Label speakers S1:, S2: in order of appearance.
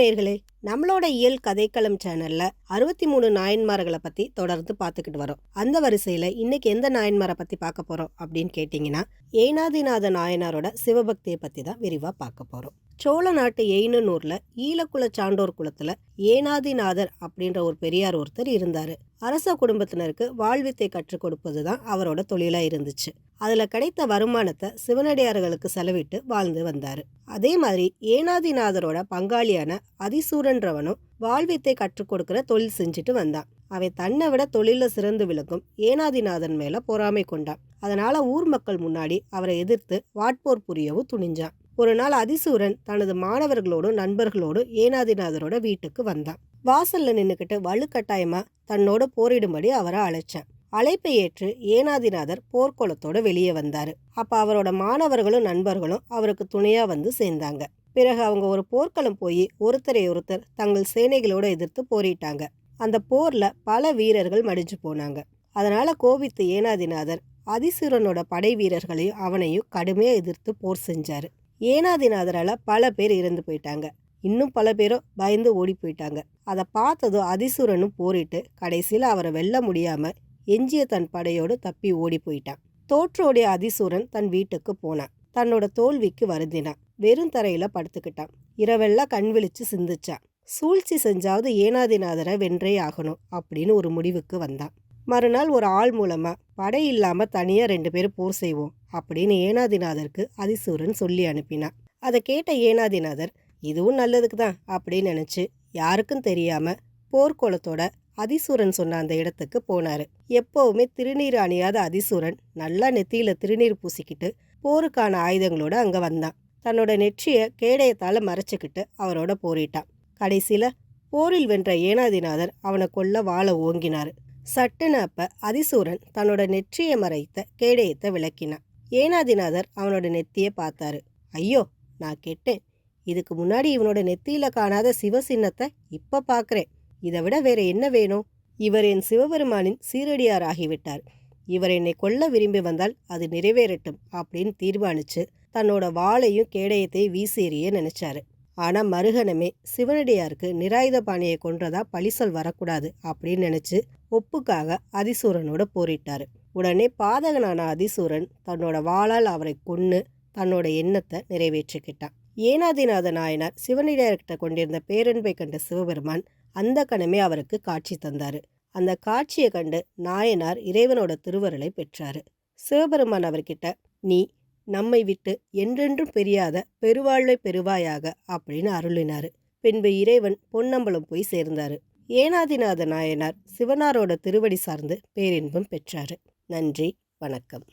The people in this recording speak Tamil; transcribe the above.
S1: நேர்களே. நம்மளோட இயல் கதைக்களம் சேனல்ல அறுபத்தி மூணு நாயன்மார்களை பத்தி தொடர்ந்து பார்த்துக்கிட்டு வரோம். அந்த வரிசையில இன்னைக்கு எந்த நாயன்மாரை பத்தி பார்க்க போறோம் அப்படின்னு கேட்டீங்கன்னா ஏனாதிநாத நாயனாரோட சிவபக்தியை பத்தி தான் விரிவா பார்க்க போறோம். சோழ நாட்டு எயினனூர்ல ஈழக்குல சான்றோர் குலத்துல ஏனாதிநாதர் அப்படின்ற ஒரு பெரியார் ஒருத்தர் இருந்தாரு. அரச குடும்பத்தினருக்கு வாழ்வித்தை கற்றுக் கொடுப்பது தான் அவரோட தொழிலா இருந்துச்சு. அதுல கிடைத்த வருமானத்தை சிவனடியார்களுக்கு செலவிட்டு வாழ்ந்து வந்தாரு. அதே மாதிரி ஏனாதிநாதரோட பங்காளியான அதிசூர அதிசூரன்றவனும் வாழ்வித்தை கற்றுக் கொடுக்கிற தொழில் செஞ்சுட்டு வந்தான். அவன் தன்னை விட தொழில சிறந்து விளக்கும் ஏனாதிநாதன் மேல பொறாமை கொண்டான். அதனால ஊர் மக்கள் முன்னாடி அவரை எதிர்த்து வாட்போர் புரியவும் துணிஞ்சான். ஒரு நாள் அதிசூரன் தனது மாணவர்களோடும் நண்பர்களோடும் ஏனாதிநாதரோட வீட்டுக்கு வந்தான். வாசல்ல நின்னுக்கிட்டு வலுக்கட்டாயமா தன்னோட போரிடும்படி அவரை அழைச்சான். அழைப்பை ஏற்று ஏனாதிநாதர் போர்க்குளத்தோடு வெளியே வந்தார். அப்போ அவரோட மாணவர்களும் நண்பர்களும் அவருக்கு துணையாக வந்து சேர்ந்தாங்க. பிறகு அவங்க ஒரு போர்க்களம் போய் ஒருத்தரை ஒருத்தர் தங்கள் சேனைகளோட எதிர்த்து போரிட்டாங்க. அந்த போரில் பல வீரர்கள் மடிஞ்சு போனாங்க. அதனால் கோபித்து ஏனாதிநாதர் அதிசூரனோட படை வீரர்களையும் அவனையும் கடுமையாக எதிர்த்து போர் செஞ்சார். ஏனாதிநாதரால் பல பேர் இறந்து போயிட்டாங்க. இன்னும் பல பேரும் பயந்து ஓடி போயிட்டாங்க. அதை பார்த்ததும் அதிசூரனும் போரிட்டு கடைசியில் அவரை வெல்ல முடியாமல் எஞ்சிய தன் படையோடு தப்பி ஓடி போயிட்டான் தோற்றோடைய அதிசூரன் தன் வீட்டுக்கு போனான். தன்னோட தோல்விக்கு வருந்தினான். வெறும் தரையில படுத்துக்கிட்டான். இரவெல்லாம் கண் விழிச்சு சிந்திச்சான். சூழ்ச்சி செஞ்சாவது ஏனாதிநாதரை வென்றே ஆகணும் அப்படின்னு ஒரு முடிவுக்கு வந்தான். மறுநாள் ஒரு ஆள் மூலமா படை இல்லாம தனியா ரெண்டு பேரும் போர் செய்வோம் அப்படின்னு ஏனாதிநாதருக்கு அதிசூரன் சொல்லி அனுப்பினான். அதை கேட்ட ஏனாதிநாதர் இதுவும் நல்லதுக்கு தான் அப்படின்னு நினச்சி யாருக்கும் தெரியாம போர்க்குளத்தோட அதிசூரன் சொன்ன அந்த இடத்துக்கு போனாரு. எப்பவுமே திருநீர் அணியாத அதிசூரன் நல்லா நெத்தியில திருநீர் பூசிக்கிட்டு போருக்கான ஆயுதங்களோட அங்க வந்தான். தன்னோட நெற்றிய கேடயத்தால மறைச்சுக்கிட்டு அவரோட போரிட்டான். கடைசியில போரில் வென்ற ஏனாதிநாதர் அவனை கொல்ல வாழ ஓங்கினாரு. சட்டுன்னு அப்ப அதிசூரன் தன்னோட நெற்றியை மறைத்த கேடயத்தை விளக்கினான். ஏனாதிநாதர் அவனோட நெத்தியை பார்த்தாரு. ஐயோ நான் கெட்டேன். இதுக்கு முன்னாடி இவனோட நெத்தியில காணாத சிவசின்னத்தை இப்ப பாக்குறேன். இதை விட வேற என்ன வேணும்? இவர் என் சிவபெருமானின் சீரடியார் ஆகிவிட்டார் இவர் என்னை கொல்ல விரும்பி வந்தால் அது நிறைவேறட்டும் அப்படின்னு தீர்மானிச்சு தன்னோட வாளையும் கேடயத்தையும் வீசேறிய நினைச்சாரு. ஆனா மருகனமே சிவனடியாருக்கு நிராயுத பாணியை கொன்றதா பழிசல் வரக்கூடாது அப்படின்னு நினைச்சு ஒப்புக்காக அதிசூரனோட போரிட்டாரு. உடனே பாதகனான அதிசூரன் தன்னோட வாளால் அவரை கொன்னு தன்னோட எண்ணத்தை நிறைவேற்றிக்கிட்டான். ஏனாதிநாத நாயனார் சிவனடியார்கிட்ட கொண்டிருந்த பேரன்பை கண்ட சிவபெருமான் அந்த கணமே அவருக்கு காட்சி தந்தாரு. அந்த காட்சியை கண்டு நாயனார் இறைவனோட திருவருளை பெற்றாரு. சிவபெருமான் அவர்கிட்ட நீ நம்மை விட்டு என்றென்றும் பெரியாத பெருவாழ்வை பெறுவாயாக அப்படின்னு அருளினாரு. பின்பு இறைவன் பொன்னம்பலம் போய் சேர்ந்தாரு. ஏனாதிநாத நாயனார் சிவனாரோட திருவடி சார்ந்து பேரின்பம் பெற்றாரு. நன்றி வணக்கம்.